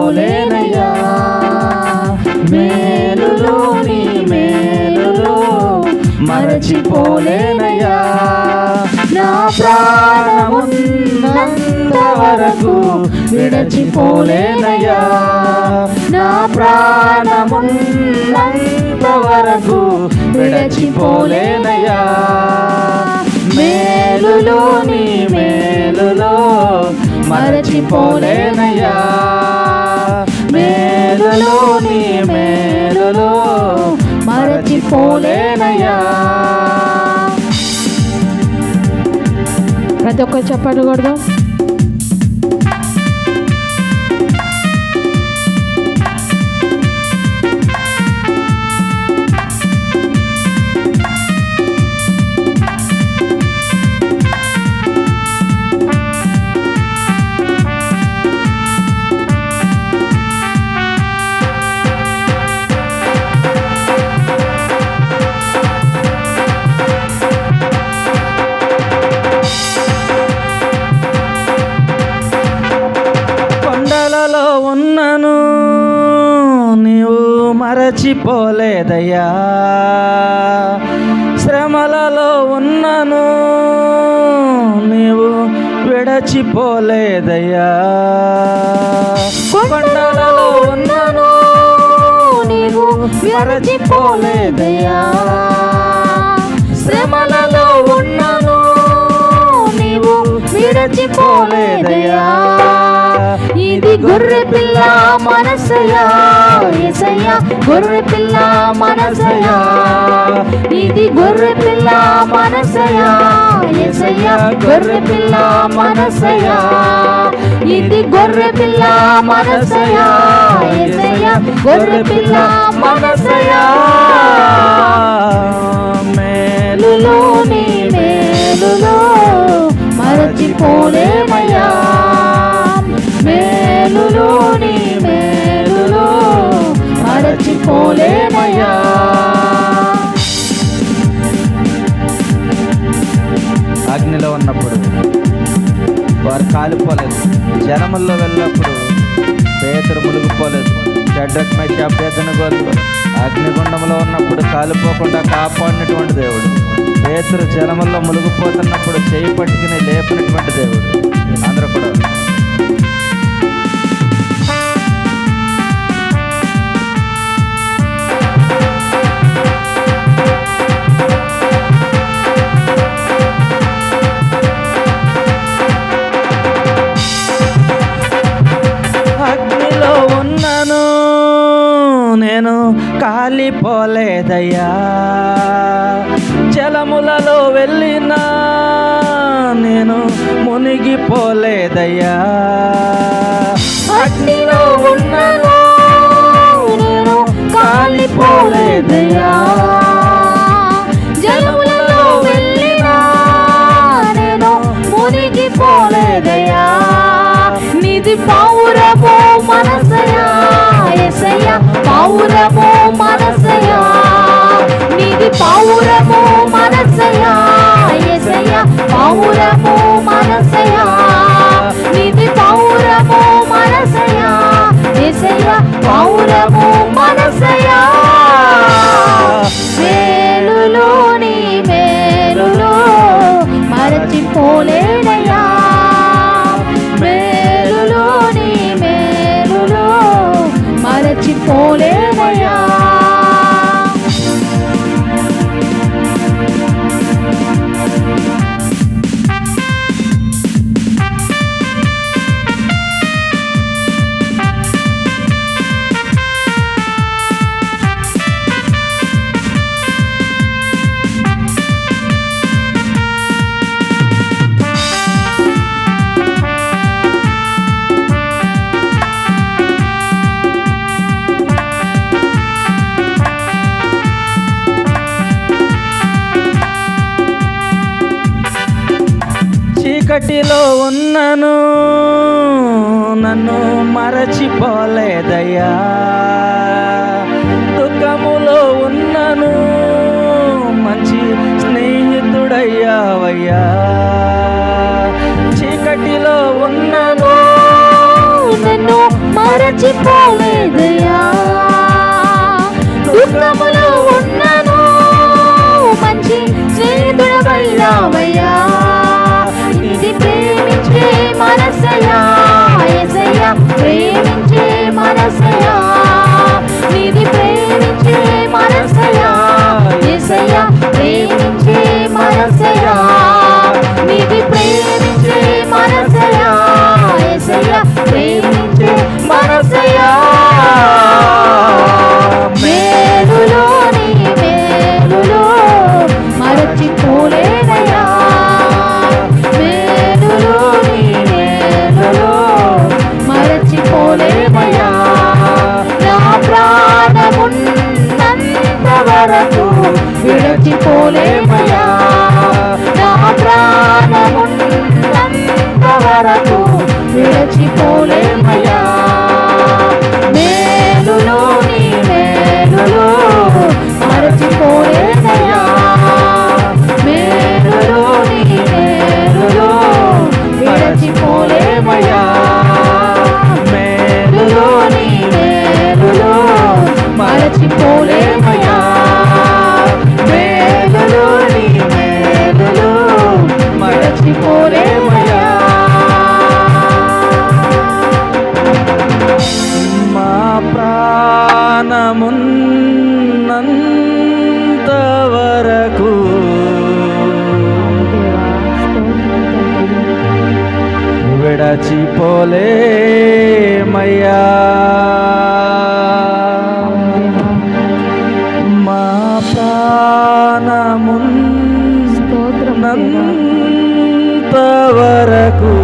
మరచిపోలేనయ్యా మేలులో నీ మేలులో మరచిపోలేనయ్యా. నా ప్రాణమున్నంత వరకు విడచిపోలేనయ్యా. నా ప్రాణమున్నంత వరకు విడచిపోలేనయ్యా. మేలులో నీ మేలులో మరచిపోలేనయ్యా. మేలులో నీ మేలులో మరచిపోలేనయ్యా. ప్రతి ఒక్కరు చెప్పండి కొడదాం. కొండలలో ఉన్నను నీవు మరచిపోలేదయ్యా. శ్రమలలో ఉన్నను నీవు విడచిపోలేదయ్యా. కొండలలో ఉన్నను నీవు మరచిపోలేదయ్యా. శ్రమలలో ఉన్నను నీవు విడచిపో గొర్రె పిల్ల మనసయా ఎసయ్యా గొర్రె పిల్ల మనసయా ఇది గొర్రె పిల్ల మనసయా ఎసయ్యా గొర్రె పిల్ల మనసయా ఇది గొర్రె పిల్ల మనసయా ఎసయ్యా గొర్రె పిల్ల మనసయా మేలులో నీ మేలులో మరచిపోలేమయ్యా. మేలులో నీ మేలులో మరచిపోలేమయ్యా. అగ్నిలో ఉన్నప్పుడు వారు కాలిపోలేదు. జనముల్లో వెళ్ళినప్పుడు పేదరు మునిగిపోలేదు. షడ్రక్ మేషాభ్యర్థన గోలు అగ్నిగుండంలో ఉన్నప్పుడు కాలిపోకుండా కాపాడినటువంటి దేవుడు. పేతురు జనముల్లో మునిగిపోతున్నప్పుడు చేయి పట్టుకుని లేపినటువంటి దేవుడు. అందరూ కూడా నేను కాలిపోలేదయ్యా. జలములలో వెళ్ళినా నేను మునిగిపోలేదయ్యా. అగ్నిలో ఉన్నాను నేను కాలిపోలేదయ్యా. ఎసయ్యా పౌరమో మనసయా? నిధి పౌరమో మనసయా? ఎసయ్యా పౌరమో మనసయా? నిధి పౌరమో మనసయా? ఎసయ్యా పౌరమో చీకటిలో ఉన్నను నన్ను మరచిపోలేదయ్యా. దుఃఖములో ఉన్నను మంచి స్నేహితుడయ్యావయ్యా. చీకటిలో ఉన్నను నన్ను మరచిపోలేదయ్యా. విడచిపోలేమయా నా ప్రాణమున్నంత వరకు విడచిపోలేమయా విడచిపోలేమయ్యా మా ప్రాణమున్ స్తోత్రం నంతవరకు